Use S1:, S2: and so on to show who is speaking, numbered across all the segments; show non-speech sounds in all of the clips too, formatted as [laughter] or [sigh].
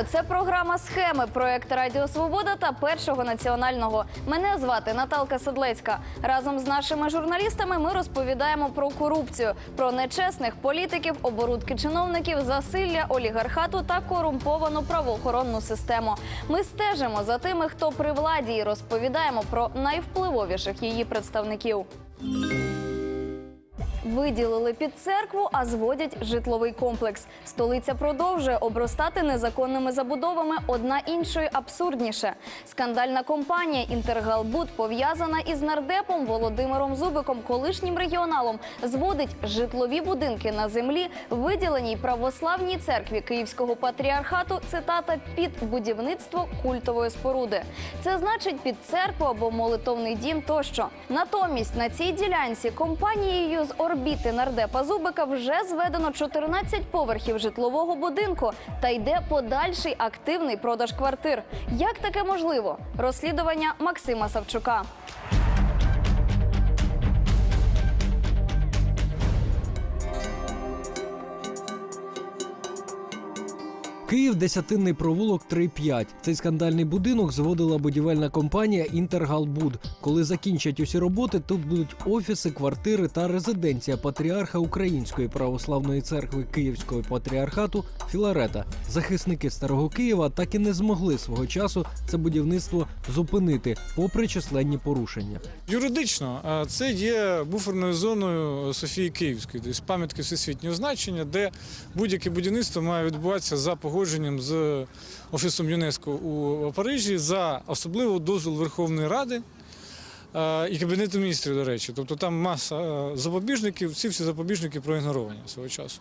S1: Вітаю! Це програма Схеми, проект Радіо Свобода та першого національного. Мене звати Наталка Седлецька. Разом з нашими журналістами ми розповідаємо про корупцію, про нечесних політиків, оборудки чиновників, засилля олігархату та корумповану правоохоронну систему. Ми стежимо за тими, хто при владі, і розповідаємо про найвпливовіших її представників. Виділили під церкву, а зводять житловий комплекс. Столиця продовжує обростати незаконними забудовами, одна іншою абсурдніше. Скандальна компанія Інтергалбуд пов'язана із нардепом Володимиром Зубиком, колишнім регіоналом, зводить житлові будинки на землі, виділеній православній церкві Київського патріархату. Цитата під будівництво культової споруди. Це значить під церкву або молитовний дім тощо. Натомість на цій ділянці компанією з орбіти нардепа Зубика вже зведено 14 поверхів житлового будинку та йде подальший активний продаж квартир. Як таке можливо? Розслідування Максима Савчука.
S2: Київ десятинний провулок 3-5. Цей скандальний будинок зводила будівельна компанія Інтергалбуд. Коли закінчать усі роботи, тут будуть офіси, квартири та резиденція патріарха Української православної церкви Київського патріархату Філарета. Захисники старого Києва так і не змогли свого часу це будівництво зупинити, попри численні порушення.
S3: Юридично це є буферною зоною Софії Київської, тобто пам'ятки всесвітнього значення, де будь-яке будівництво має відбуватися за погодженням з Офісом ЮНЕСКО у Парижі за особливо дозвіл Верховної Ради. І Кабінету міністрів, до речі. Тобто там маса запобіжників, ці всі запобіжники проігноровані свого часу.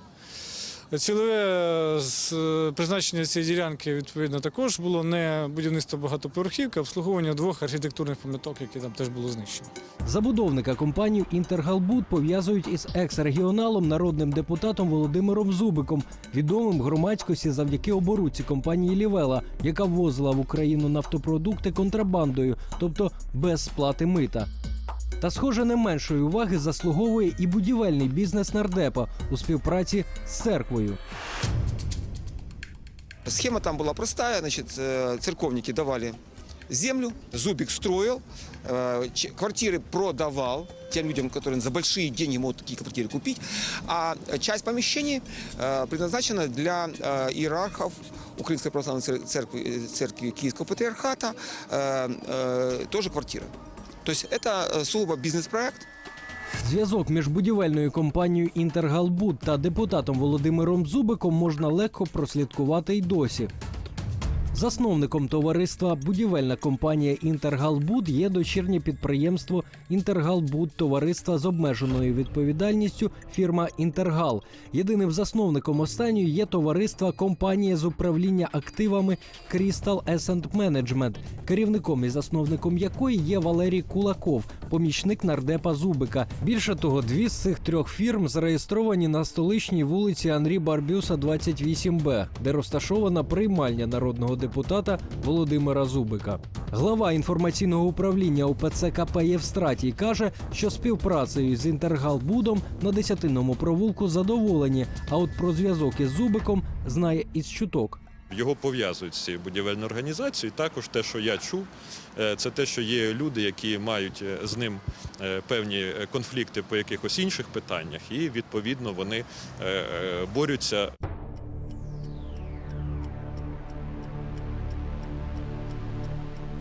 S3: Цільове е, е, призначення цієї ділянки відповідно також було не будівництво багатоповерхівки, а обслуговування двох архітектурних пам'яток, які там теж було знищені.
S2: Забудовника компанію Інтергалбуд пов'язують із екс-регіоналом, народним депутатом Володимиром Зубиком, відомим громадськості завдяки оборудці компанії Лівела, яка ввозила в Україну нафтопродукти контрабандою, тобто без сплати мита. Та, схоже, не меншої уваги заслуговує і будівельний бізнес нардепа у співпраці з церквою.
S4: Схема там была простая, значит, э, церковники давали землю, Зубик строил, э, ч- квартиры продавал тем людям, которые за большие деньги могут такие квартиры купить, а часть помещений э, предназначена для э, иерархов Украинской православной цер- церкви, э, церкви Киевского патриархата, э, э, тоже квартиры. То есть это э, сугубо бизнес-проект,
S2: Зв'язок між будівельною компанією Інтергалбуд та депутатом Володимиром Зубиком можна легко прослідкувати й досі. Засновником товариства будівельна компанія Інтергалбуд є дочірнє підприємство Інтергалбуд товариства з обмеженою відповідальністю фірма Інтергал. Єдиним засновником останньої є товариство компанія з управління активами Crystal Asset Management, керівником і засновником якої є Валерій Кулаков, помічник нардепа Зубика. Більше того, дві з цих трьох фірм зареєстровані на столичній вулиці Анрі Барбюса, 28Б, де розташована приймальня народного депутата Володимира Зубика. Глава інформаційного управління УПЦ КП Євстратій каже, що співпрацею з Інтергалбудом на десятинному провулку задоволені. А от про зв'язок із Зубиком знає із чуток.
S5: Його пов'язують з цією будівельною організацією. Також те, що я чув, е, це те, що є люди, які мають е, з ним е, певні конфлікти по якихось інших питаннях, і відповідно вони борються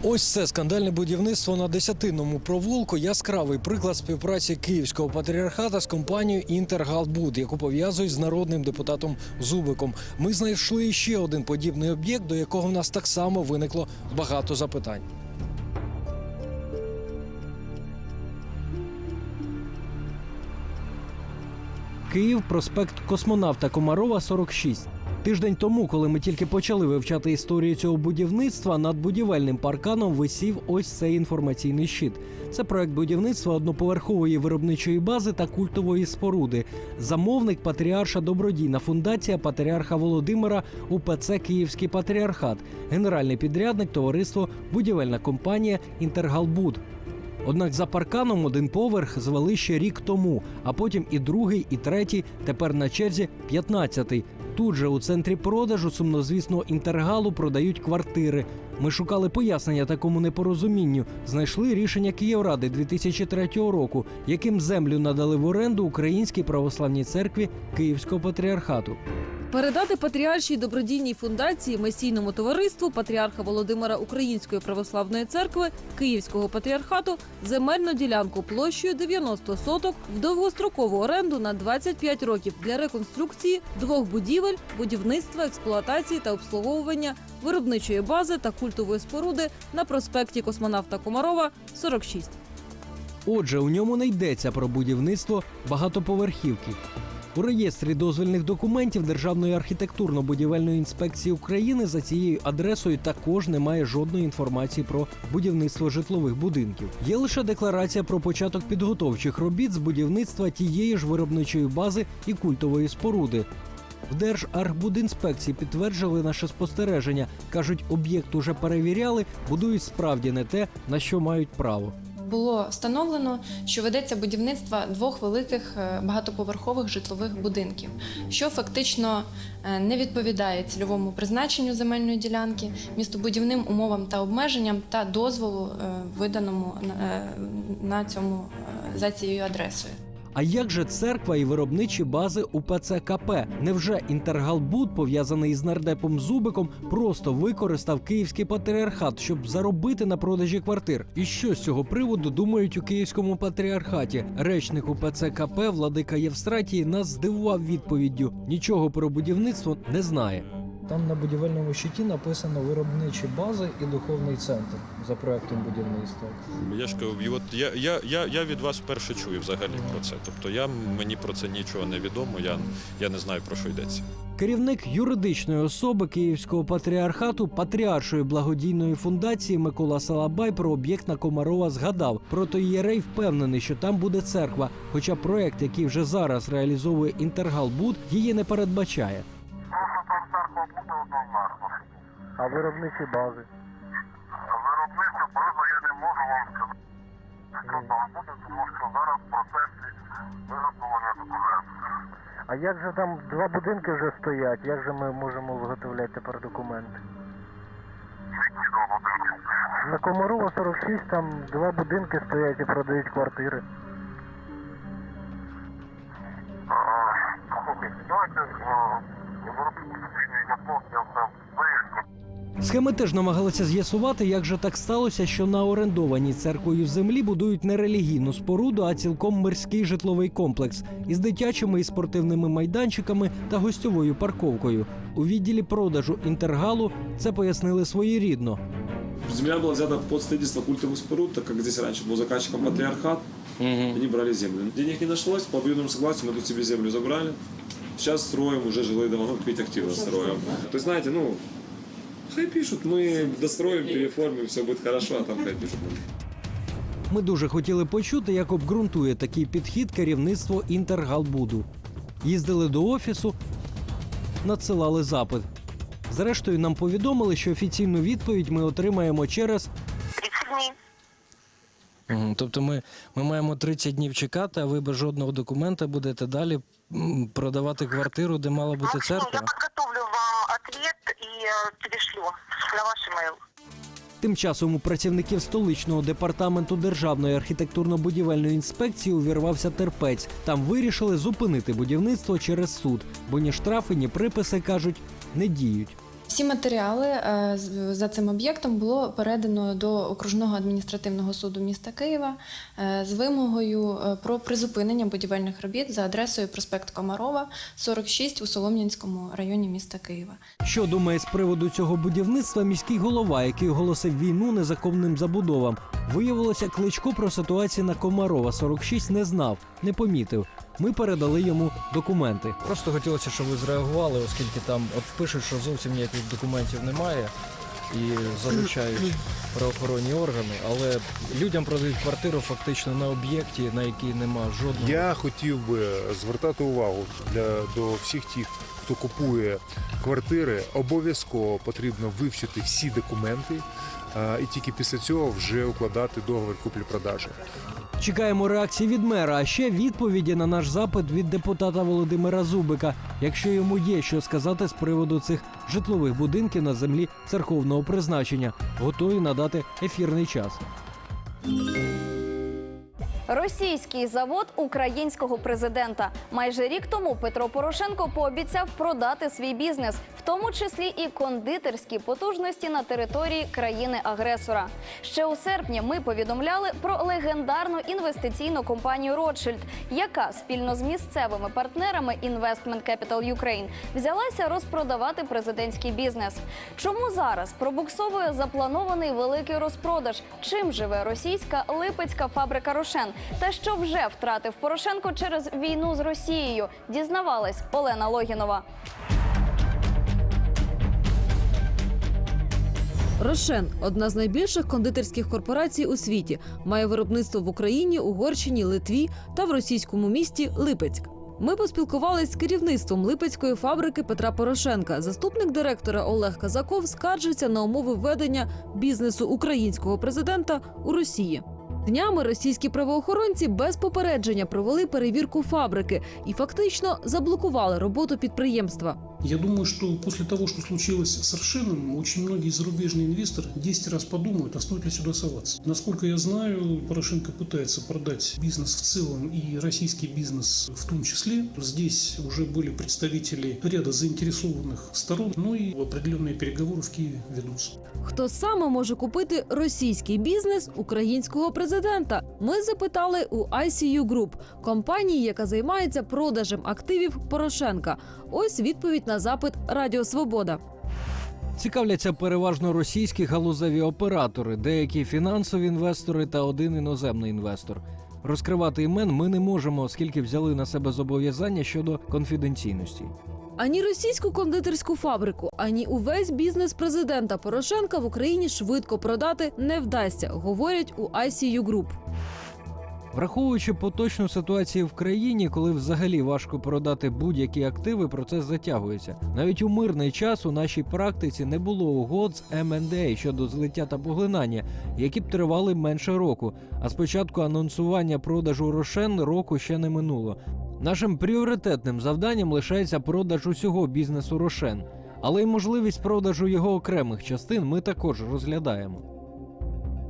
S2: Ось це скандальне будівництво на десятинному провулку. Яскравий приклад співпраці Київського патріархата з компанією Інтергалбуд, яку пов'язують з народним депутатом Зубиком. Ми знайшли ще один подібний об'єкт, до якого в нас так само виникло багато запитань. Київ, проспект Космонавта Комарова, 46. Тиждень тому, коли ми тільки почали вивчати історію цього будівництва, над будівельним парканом висів ось цей інформаційний щит. Це проект будівництва одноповерхової виробничої бази та культової споруди. Замовник патріарша добродійна фундація патріарха Володимира УПЦ Київський патріархат, генеральний підрядник товариство Будівельна компанія Інтергалбуд. Однак за парканом один поверх звели ще рік тому, а потім і другий, і третій, тепер на черзі п'ятнадцятий. Тут же у центрі продажу сумнозвісного інтергалу продають квартири. Ми шукали пояснення такому непорозумінню. Знайшли рішення Київради 2003 року, яким землю надали в оренду Українській православній церкві Київського патріархату.
S6: Передати патріаршій добродійній фундації Месійному товариству патріарха Володимира Української православної церкви Київського патріархату земельну ділянку площею 90 соток в довгострокову оренду на 25 років для реконструкції двох будівель, будівництва, експлуатації та обслуговування виробничої бази та культової споруди на проспекті Космонавта Комарова 46.
S2: Отже, у ньому не йдеться про будівництво багатоповерхівки. У реєстрі дозвільних документів Державної архітектурно-будівельної інспекції України за цією адресою також немає жодної інформації про будівництво житлових будинків. Є лише декларація про початок підготовчих робіт з будівництва тієї ж виробничої бази і культової споруди. В Держархбудінспекції підтверджували наше спостереження. кажуть, об'єкт уже перевіряли, будують справді не те, на що мають право.
S7: Було встановлено, що ведеться будівництво двох великих е, багатоповерхових житлових будинків, що фактично е, не відповідає цільовому призначенню земельної ділянки, містобудівним умовам та обмеженням та дозволу, е, виданому на цьому за цією адресою.
S2: А як же церква і виробничі бази УПЦ КП? Невже Інтергалбуд, пов'язаний із нардепом Зубиком, просто використав київський патріархат, щоб заробити на продажі квартир? І що з цього приводу думають у київському патріархаті? Речник УПЦ КП Владика Євстратій нас здивував відповіддю: нічого про будівництво не знає.
S8: Там на будівельному щиті написано виробничі бази і духовний центр за проектом будівництва.
S5: Я ж кажу, от я, я, я, я від вас вперше чую взагалі про це. Тобто я мені про це нічого не відомо. Я, я не знаю про що йдеться.
S2: Керівник юридичної особи Київського патріархату Патріаршої благодійної фундації Микола Салабай про об'єкт на Комарова згадав. Проте єрей впевнений, що там буде церква. Хоча проект, який вже зараз реалізовує Інтергалбуд, її не передбачає.
S8: А виробничі бази?
S9: Виробництво базу я не можу вам сказати. Що там буде, тому що зараз в процесі виготовлення документів.
S8: А як же там два будинки вже стоять? Як же ми можемо виготовляти тепер документи?
S9: Які два будинки.
S8: На Комарова 46 там два будинки стоять і продають квартири.
S9: А, Слухайте, давайте зробимо технічний діагноз, я все виясню.
S2: Схеми теж намагалися з'ясувати, як же так сталося, що на орендованій церквою землі будують не релігійну споруду, а цілком мирський житловий комплекс із дитячими і спортивними майданчиками та гостьовою парковкою. У відділі продажу інтергалу це пояснили своєрідно.
S10: Земля была взята под строительство культовых споруд, так как здесь раньше был заказчиком патриархат, они брали землю. Денег не нашлось, по обоюдному согласию мы тут себе землю забрали. Сейчас строим уже жилые дома, ну, пить активно строим. То есть, знаете, ну, хай пишут, мы достроим, переформим, все будет хорошо, а там хай пишут.
S2: Ми дуже хотіли почути, як обґрунтує такий підхід керівництво Інтергалбуду. Їздили до офісу, надсилали запит. Зрештою, нам повідомили, що офіційну відповідь ми отримаємо через
S9: 30 днів.
S8: Тобто ми, ми маємо 30 днів чекати, а ви без жодного документа будете далі м, продавати квартиру, де мала бути
S9: Максим, я
S8: церква?
S9: подготовлю перешлю на ваш емейл.
S2: Тим часом у працівників столичного департаменту Державної архітектурно-будівельної інспекції увірвався терпець. Там вирішили зупинити будівництво через суд, бо ні штрафи, ні приписи кажуть не діють.
S7: Всі матеріали е, за цим об'єктом було передано до окружного адміністративного суду міста Києва е, з вимогою е, про призупинення будівельних робіт за адресою проспект Комарова, 46 у Солом'янському районі міста Києва.
S2: Що думає з приводу цього будівництва міський голова, який оголосив війну незаконним забудовам? Виявилося, кличко про ситуацію на Комарова 46 не знав, не помітив. Ми передали йому документи.
S8: Просто хотілося, щоб ви зреагували, оскільки там от пишуть, що зовсім ніяких документів немає і залучають правоохоронні органи, але людям продають квартиру фактично на об'єкті, на який нема жодного.
S11: Я хотів би звертати увагу для, до всіх тих, хто купує квартири, обов'язково потрібно вивчити всі документи і тільки після цього вже укладати договір куплі-продажі.
S2: Чекаємо реакції від мера, а ще відповіді на наш запит від депутата Володимира Зубика, якщо йому є що сказати з приводу цих житлових будинків на землі церковного призначення, готові надати ефірний час.
S1: Російський завод українського президента. Майже рік тому Петро Порошенко пообіцяв продати свій бізнес, в тому числі і кондитерські потужності на території країни-агресора. Ще у серпні ми повідомляли про легендарну інвестиційну компанію Ротшильд, яка спільно з місцевими партнерами Investment Capital Ukraine взялася розпродавати президентський бізнес. Чому зараз пробуксовує запланований великий розпродаж? Чим живе російська липецька фабрика Рошен? Та що вже втратив Порошенко через війну з Росією? Дізнавалась Олена Логінова.
S6: Рошен одна з найбільших кондитерських корпорацій у світі, має виробництво в Україні, Угорщині, Литві та в російському місті Липецьк. Ми поспілкувались з керівництвом Липецької фабрики Петра Порошенка. Заступник директора Олег Казаков скаржиться на умови ведення бізнесу українського президента у Росії. Днями російські правоохоронці без попередження провели перевірку фабрики і фактично заблокували роботу підприємства.
S12: Я думаю, что после того, что случилось с Аршином, очень многие зарубежные инвесторы 10 раз подумают, а стоит ли сюда соваться. Насколько я знаю, Порошенко пытается продать бизнес в целом и российский бизнес в том числе. Здесь уже были представители ряда заинтересованных сторон, ну и определенные переговоры в Киеве ведутся.
S6: Хто саме може купити російський бізнес українського президента? Ми запитали у ICU Group, компанії, яка займається продажем активів Порошенка. Ось відповідь на запит Радіо Свобода.
S2: Цікавляться переважно російські галузеві оператори, деякі фінансові інвестори та один іноземний інвестор. Розкривати імен ми не можемо, оскільки взяли на себе зобов'язання щодо конфіденційності.
S6: Ані російську кондитерську фабрику, ані увесь бізнес президента Порошенка в Україні швидко продати не вдасться, говорять у ICU Group.
S2: Враховуючи поточну ситуацію в країні, коли взагалі важко продати будь-які активи, процес затягується. Навіть у мирний час у нашій практиці не було угод з M&A щодо злиття та поглинання, які б тривали менше року. А спочатку анонсування продажу рошен року ще не минуло. Нашим пріоритетним завданням лишається продаж усього бізнесу рошен, але й можливість продажу його окремих частин ми також розглядаємо.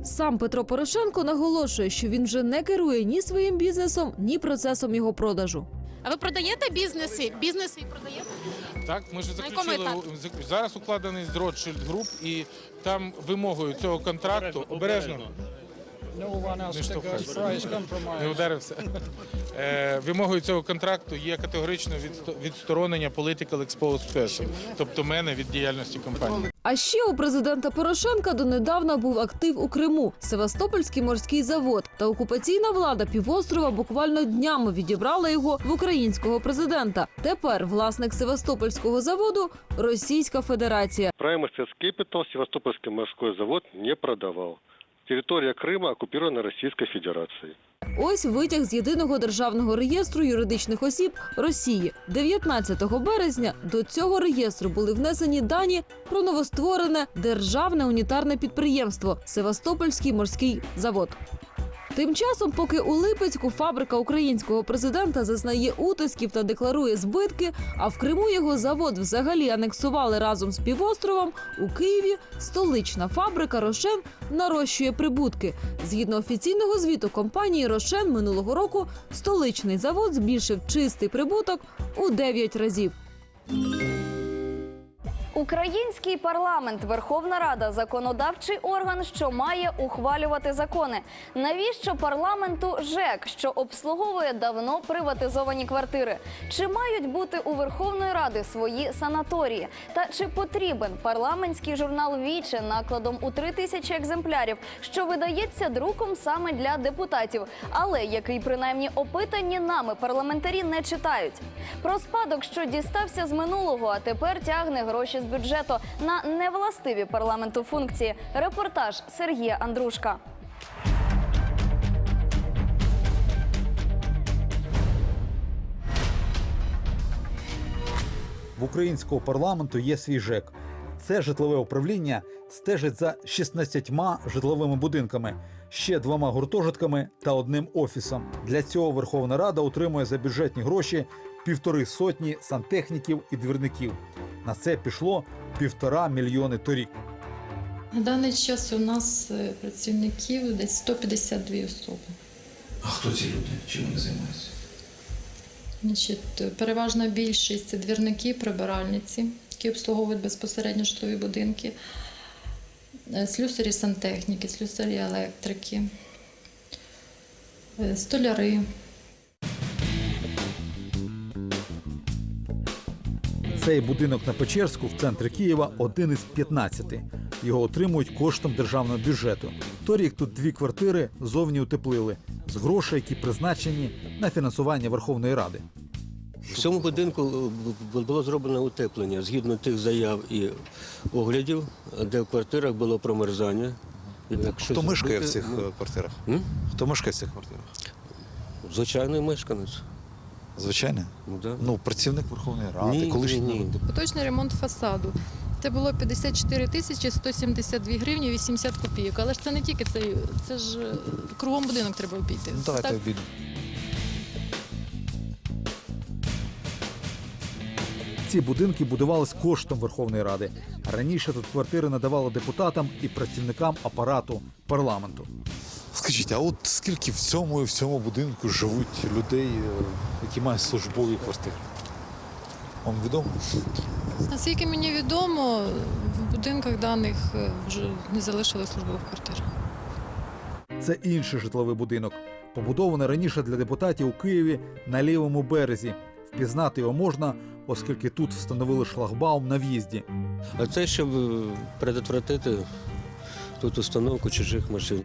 S6: Сам Петро Порошенко наголошує, що він вже не керує ні своїм бізнесом, ні процесом його продажу.
S13: А ви продаєте бізнеси? Бізнес свій продаєте?
S14: Так, ми ж заключили зараз укладений з Rothschild Group і там вимогою цього контракту обережно. Не ударився. Е, вимогою цього контракту є категоричне відсто- відсторонення political exposed person, тобто мене від діяльності компанії.
S6: А ще у президента Порошенка донедавна був актив у Криму Севастопольський морський завод. Та окупаційна влада півострова буквально днями відібрала його в українського президента. Тепер власник Севастопольського заводу Російська Федерація.
S15: Prime Assets Capital Севастопольский морской завод не продавал. Территория Крима окупірована Російською Федерацією.
S6: Ось витяг з єдиного державного реєстру юридичних осіб Росії. 19 березня до цього реєстру були внесені дані про новостворене державне унітарне підприємство Севастопольський морський завод. Тим часом, поки у Липецьку фабрика українського президента зазнає утисків та декларує збитки, а в Криму його завод взагалі анексували разом з півостровом, у Києві столична фабрика Рошен нарощує прибутки. Згідно офіційного звіту компанії Рошен минулого року столичний завод збільшив чистий прибуток у 9 разів.
S1: Український парламент, Верховна Рада, законодавчий орган, що має ухвалювати закони. Навіщо парламенту ЖЕК, що обслуговує давно приватизовані квартири? Чи мають бути у Верховної Ради свої санаторії? Та чи потрібен парламентський журнал Віче накладом у три тисячі екземплярів, що видається друком саме для депутатів, але який принаймні опитані нами парламентарі не читають? Про спадок, що дістався з минулого, а тепер тягне гроші з бюджету на невластиві парламенту функції. Репортаж Сергія Андрушка.
S16: В українського парламенту є свій ЖЕК. Це житлове управління стежить за 16 житловими будинками, ще двома гуртожитками та одним офісом. Для цього Верховна Рада отримує за бюджетні гроші півтори сотні сантехніків і двірників. На це пішло півтора мільйони торік.
S7: На даний час у нас е, працівників десь 152 особи.
S17: А хто ці люди? Чим вони займаються?
S7: Значить, переважна більшість це двірники, прибиральниці, які обслуговують безпосередньо житлові будинки, е, слюсарі сантехніки, слюсарі електрики, е, столяри.
S16: Цей будинок на Печерську в центрі Києва один із 15. Його отримують коштом державного бюджету. Торік тут дві квартири зовні утеплили з грошей, які призначені на фінансування Верховної Ради.
S18: В цьому будинку було зроблено утеплення згідно тих заяв і оглядів, де в квартирах було промерзання. Якщо
S17: Хто мешкає в цих
S18: ну,
S17: квартирах?
S18: М?
S17: Хто мешкає в цих квартирах?
S18: Звичайний мешканець.
S17: Звичайно?
S18: Ну, да.
S17: Ну, працівник Верховної Ради,
S18: Ні,
S17: колишній.
S18: ні, ні.
S19: Поточний ремонт фасаду. Це було 54 тисячі 172 гривні 80 копійок. Але ж це не тільки це, це ж е, кругом будинок треба обійти.
S17: Ну, давайте
S19: так?
S17: обійдемо.
S16: Ці будинки будувались коштом Верховної Ради. Раніше тут квартири надавали депутатам і працівникам апарату парламенту.
S17: Скажіть, а от скільки в цьому і в цьому будинку живуть людей, е, які мають службові квартири? Вам відомо?
S19: Наскільки мені відомо, в будинках даних е, вже не залишили службових квартир.
S16: Це інший житловий будинок, побудований раніше для депутатів у Києві на лівому березі. Впізнати його можна, оскільки тут встановили шлагбаум на в'їзді.
S18: А це щоб е, предотвратити тут установку чужих машин.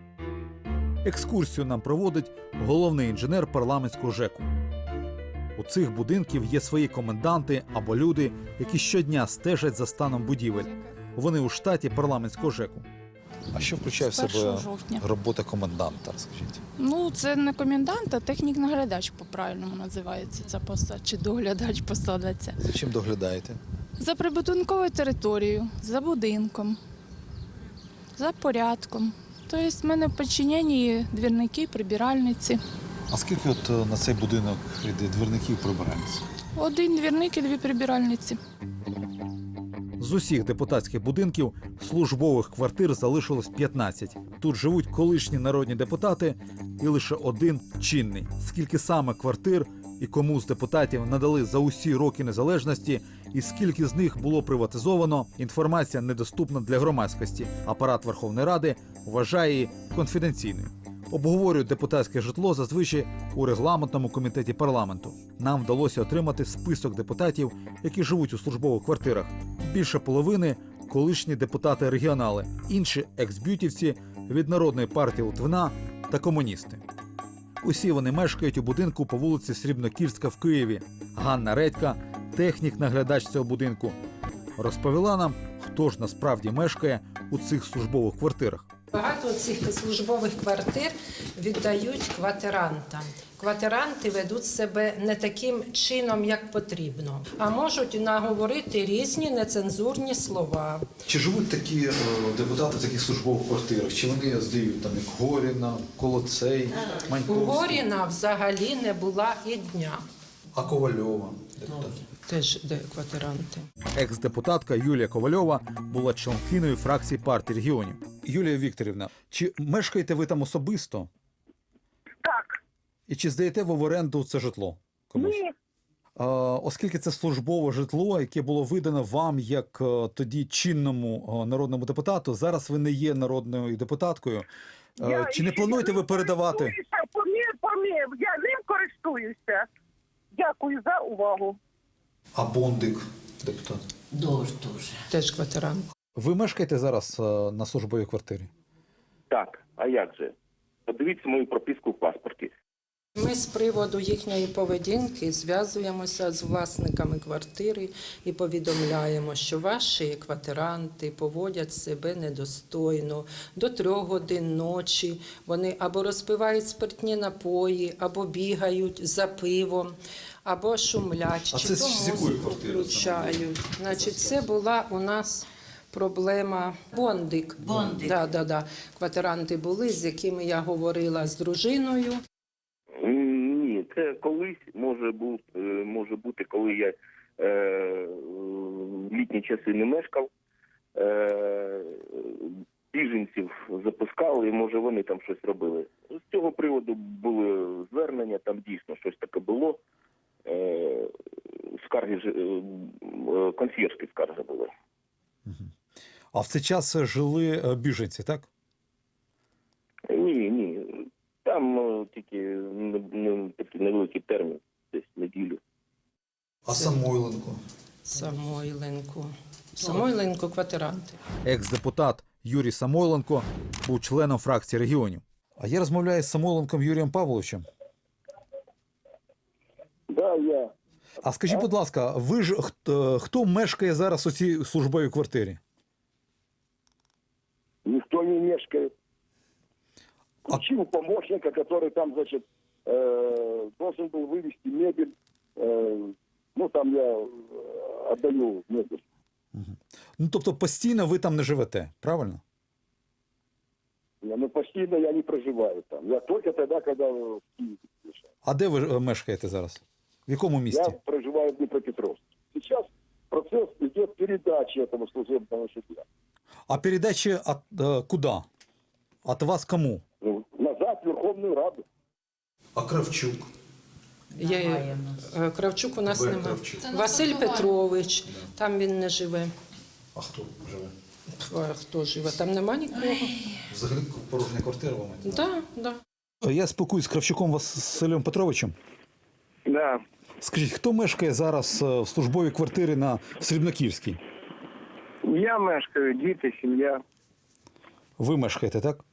S16: Екскурсію нам проводить головний інженер парламентського ЖЕКу. У цих будинків є свої коменданти або люди, які щодня стежать за станом будівель. Вони у штаті парламентського ЖЕКу.
S17: А що включає в себе
S20: жовтня.
S17: робота коменданта, скажіть?
S20: Ну, це не комендант, а технік-наглядач по-правильному називається ця посада, чи доглядач посада ця.
S17: За чим доглядаєте?
S20: За прибудинковою територією, за будинком, за порядком. Тобто в мене в підчиненні двірники, прибиральниці.
S17: А скільки от е, на цей будинок йде двірників прибиральниць?
S20: Один двірник і дві прибиральниці.
S16: З усіх депутатських будинків службових квартир залишилось 15. Тут живуть колишні народні депутати і лише один чинний. Скільки саме квартир і кому з депутатів надали за усі роки незалежності, і скільки з них було приватизовано, інформація недоступна для громадськості. Апарат Верховної Ради вважає її конфіденційною. Обговорюють депутатське житло зазвичай у регламентному комітеті парламенту. Нам вдалося отримати список депутатів, які живуть у службових квартирах. Більше половини колишні депутати регіонали, інші ексбютівці від народної партії Литвина та комуністи. Усі вони мешкають у будинку по вулиці Срібнокільська в Києві. Ганна Редька, технік-наглядач цього будинку, розповіла нам, хто ж насправді мешкає у цих службових квартирах.
S21: Багато цих службових квартир віддають квартирантам. Квартиранти ведуть себе не таким чином, як потрібно, а можуть наговорити різні нецензурні слова.
S17: Чи живуть такі е, депутати в таких службових квартирах? Чи вони здають там як Горіна, Колоцей,
S21: У
S17: Маньковський?
S21: Горіна взагалі не була і дня.
S17: А Ковальова? депутат?
S21: Теж де квартиранти.
S16: Екс-депутатка Юлія Ковальова була членкиною фракції партії регіонів. Юлія Вікторівна, чи мешкаєте ви там особисто?
S22: Так.
S16: І чи здаєте ви в оренду це житло? комусь?
S22: Ні.
S16: Оскільки це службове житло, яке було видано вам як е, тоді чинному е, народному депутату, зараз ви не є народною депутаткою. Е,
S22: Я-
S16: чи не плануєте ви передавати?
S22: Користуюся, Помір, помір. Я ним користуюся. Дякую за увагу.
S17: А Бондик, депутат?
S21: Дуже, дуже. Теж квартирант.
S16: Ви мешкаєте зараз е, на службовій квартирі?
S23: Так, а як же? Подивіться мою прописку в паспорті.
S21: Ми з приводу їхньої поведінки зв'язуємося з власниками квартири і повідомляємо, що ваші квартиранти поводять себе недостойно до трьох годин ночі. Вони або розпивають спиртні напої, або бігають за пивом, або шумлять,
S17: А
S21: чи
S17: це
S21: то музику включають. Значить, це була у нас. Проблема Бондик.
S24: Бондик.
S21: Да, да, да. Квартиранти були, з якими я говорила з дружиною.
S24: Ні, це колись може бути, може бути, коли я е, в літні часи не мешкав. Е, біженців запускали, і може вони там щось робили. З цього приводу були звернення, там дійсно щось таке було. Е, скарги ж- е, е, консьєрські скарги були.
S16: А в цей час жили е, біженці, так?
S24: Ні, ні. Там е, тільки не, не, такий невеликий термін, десь неділю.
S17: А Самойленко?
S21: Самойленко. Самойленко квартиранти.
S16: Екс-депутат Юрій Самойленко був членом фракції регіонів. А я розмовляю з Самойленком Юрієм Павловичем.
S24: Да, я.
S16: А скажіть, будь ласка, ви ж хто, хто мешкає зараз у цій службовій квартирі?
S24: Никто не мешкает. Включил помощника, который там, значит, э, должен был вывести мебель. Э, ну, там я э, отдаю мебель.
S16: Ну тобто постійно ви там не живете, правильно?
S24: Я, ну, постоянно я не проживаю там. Я только тогда, когда в Киеве.
S16: А де ви е, мешкаєте зараз? В якому
S24: Я
S16: місті?
S24: проживаю в Днепропетровске. Сейчас процесс идет передачи этого служебного жилья.
S16: А передачі от, е, куди? От вас кому?
S24: Ну, назад в Верховную Раду.
S17: А Кравчук?
S21: Є, е, Кравчук у нас
S17: Ви
S21: немає.
S17: Кравчук. Це
S21: Василь
S17: наша
S21: Петрович, там він не живе.
S17: А хто живе?
S21: А Хто живе? Там нема нікого.
S17: Взагалі порожня квартира вам?
S21: Да, да.
S16: Я спілкуюсь з Кравчуком Василем Петровичем.
S24: Да.
S16: Скажіть, хто мешкає зараз е, в службовій квартирі на Срібноківській?
S24: Я мешкаю, діти, сім'я.
S16: Ви мешкаєте, так?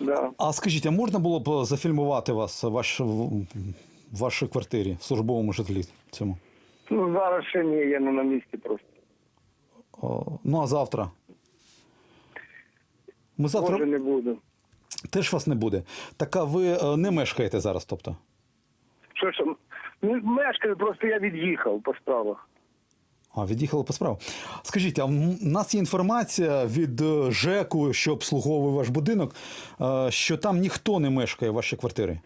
S24: Да.
S16: А скажіть, а можна було б зафільмувати вас ваш, в вашій квартирі, в службовому житлі цьому?
S24: Ну, зараз ще ні, я не на місці просто.
S16: О, ну а завтра? Ми завтра
S24: Може, не буду.
S16: теж вас не буде. Так а ви е, не мешкаєте зараз, тобто?
S24: Що ж, ну, мешкаю, просто я від'їхав по справах.
S16: А, від'їхали по справу. Скажіть, а в нас є інформація від е, ЖЕКу, що обслуговує ваш будинок, е, що там ніхто не мешкає в вашій квартирі.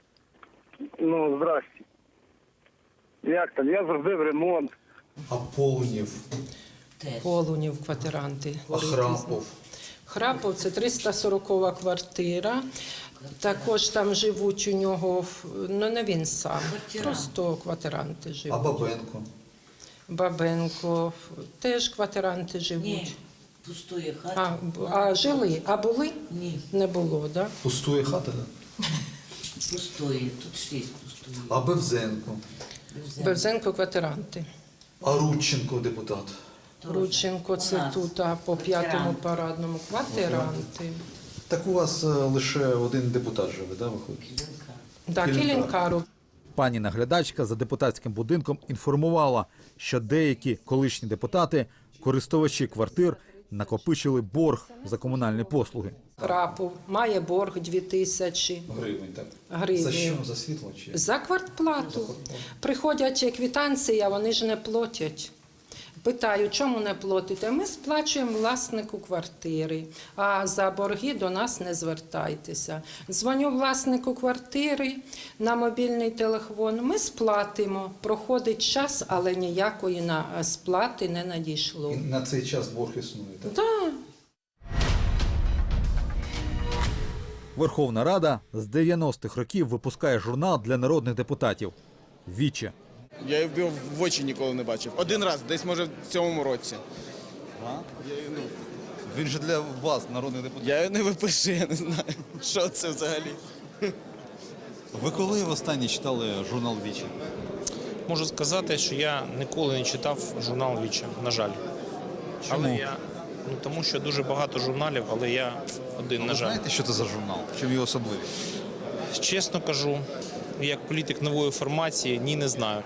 S24: Ну, здрасте. Як там? Я зробив ремонт.
S17: А Полунів?
S21: Полунів квартиранти.
S17: А Храпов?
S21: Храпов це 340 квартира. Також там живуть у нього, ну не він сам, просто квартиранти
S17: А
S21: живуть.
S17: Бабенко?
S21: Бабенко, теж квартиранти живуть.
S25: Ні, пустує хата.
S21: А, а жили? А були?
S25: Ні.
S21: Не було, так? Да?
S17: Пустує хата, да?
S25: Пустує, тут шість пустує.
S17: А Бевзенко?
S21: Бевзенко квартиранти.
S17: А Рудченко депутат?
S21: Рудченко це тут, а по п'ятому парадному квартиранти.
S17: Так у вас е, лише один депутат живе, да, виходить?
S21: Так, Кілінкару.
S16: Пані наглядачка за депутатським будинком інформувала, що деякі колишні депутати, користувачі квартир, накопичили борг за комунальні послуги.
S21: Рапу має борг 2 тисячі
S17: Гривень, так.
S21: гривень.
S17: За що? За світло чи?
S21: За квартплату. Приходять квітанції, а вони ж не платять. Питаю, чому не платите? Ми сплачуємо власнику квартири, а за борги до нас не звертайтеся. Дзвоню власнику квартири на мобільний телефон. Ми сплатимо. Проходить час, але ніякої на сплати не надійшло.
S17: І на цей час борг існує, так?
S21: Так.
S16: Верховна Рада з 90-х років випускає журнал для народних депутатів Віче.
S23: Я його в очі ніколи не бачив. Один раз, десь може в цьому році. Я, ну,
S17: Він же для вас, народний депутат.
S23: я його не випишу, я не знаю, [laughs] що це взагалі.
S17: Ви коли востаннє читали журнал Вічі?
S26: Можу сказати, що я ніколи не читав журнал Віча, на жаль.
S17: Чому?
S26: Але я, ну, тому що дуже багато журналів, але я один,
S17: Ну,
S26: на
S17: ви
S26: жаль.
S17: знаєте, що це за журнал? В чому його особливість?
S26: Чесно кажу, як політик нової формації, ні, не знаю.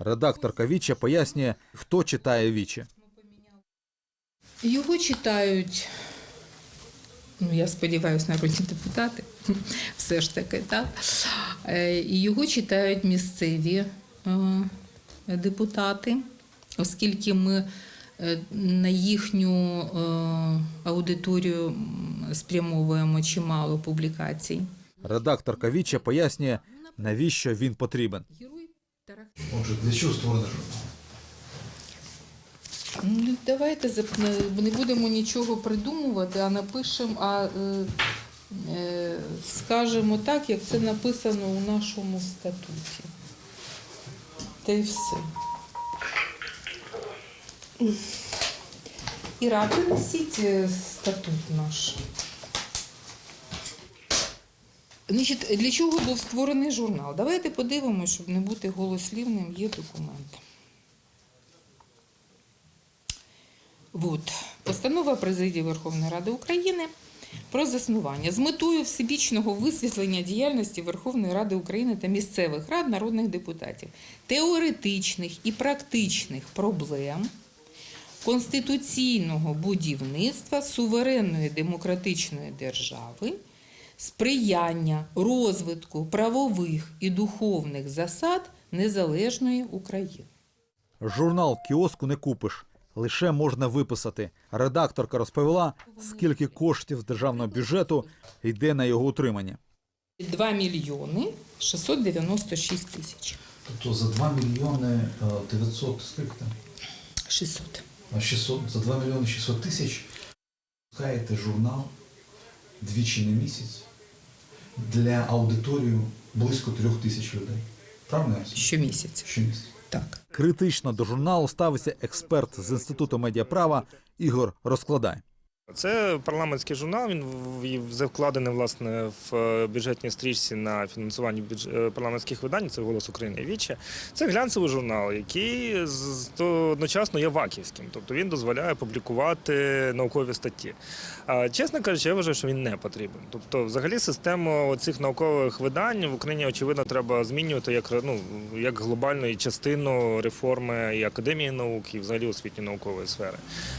S16: Редакторка Віче пояснює, хто читає Віче.
S27: Його читають, ну я сподіваюся, народні депутати, [laughs] все ж таки, так. Е, його читають місцеві е, депутати, оскільки ми е, на їхню аудиторію спрямовуємо чимало публікацій.
S16: Редакторка Віче пояснює, навіщо він потрібен.
S17: Отже, для чого створений журнал?
S27: Ну, давайте не- будемо нічого придумувати, а напишемо, а е, е, скажемо так, як це написано у нашому статуті. Та й все. Іра, принесіть е, статут наш. Значить, для чого був створений журнал? Давайте подивимося, щоб не бути голослівним, є документ. От. Постанова Президії Верховної Ради України про заснування з метою всебічного висвітлення діяльності Верховної Ради України та місцевих рад народних депутатів, теоретичних і практичних проблем конституційного будівництва суверенної демократичної держави, сприяння розвитку правових і духовних засад незалежної України.
S16: Журнал кіоску не купиш, лише можна виписати. Редакторка розповіла, скільки коштів з державного бюджету йде на його утримання.
S27: 2 мільйони 696 тисяч.
S17: Тобто за 2 мільйони е, 900, скільки там?
S27: 600.
S17: А 600, за 2 мільйони 600 тисяч пускаєте журнал двічі на місяць для аудиторію близько трьох тисяч людей. Правильно?
S27: Щомісяця.
S17: Щомісяця.
S27: Так.
S16: Критично до журналу ставиться експерт з інституту медіаправа Ігор Розкладай.
S26: Це парламентський журнал. Він закладений власне в е, бюджетній стрічці на фінансування е, парламентських видань. Це голос України і Віче. Це глянцевий журнал, який одночасно є ваківським, тобто він дозволяє публікувати наукові статті. Чесно кажучи, я вважаю, що він не потрібен. Тобто, взагалі, систему цих наукових видань в Україні очевидно треба змінювати як ну як глобальну частину реформи і академії наук, і взагалі освітньої наукової сфери.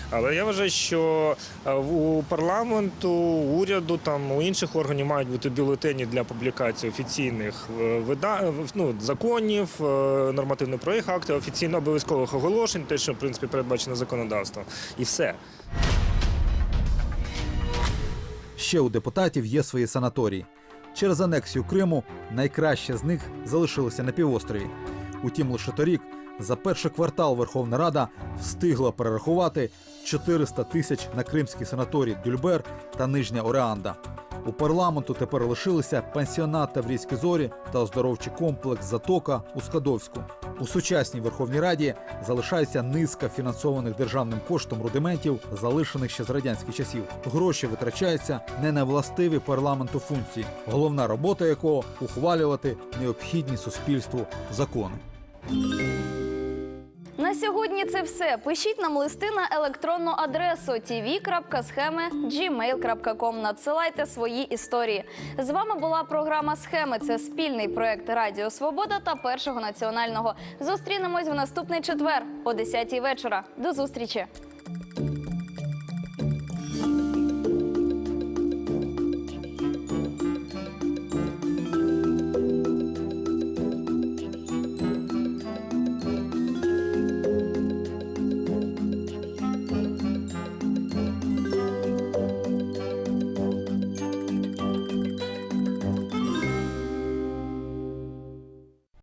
S26: Але я вважаю, що е, у парламенту, уряду, там у інших органів мають бути бюлетені для публікації офіційних е, вида... ну, законів, е, нормативно-правових актів, офіційно обов'язкових оголошень, те, що в принципі передбачено законодавством, і все.
S16: Ще у депутатів є свої санаторії. Через анексію Криму найкраще з них залишилося на півострові. Утім, лише торік за перший квартал Верховна Рада встигла перерахувати 400 тисяч на кримські санаторії Дюльбер та Нижня Ореанда. У парламенту тепер лишилися пансіонат Таврійські зорі та оздоровчий комплекс Затока у Скадовську. У сучасній Верховній Раді залишається низка фінансованих державним коштом рудиментів, залишених ще з радянських часів. Гроші витрачаються не на властиві парламенту функції, головна робота якого ухвалювати необхідні суспільству закони.
S1: Сьогодні це все. Пишіть нам листи на електронну адресу tv.scheme.gmail.com. Надсилайте свої історії. З вами була програма Схеми. Це спільний проект Радіо Свобода та Першого національного. Зустрінемось в наступний четвер о 10 вечора. До зустрічі.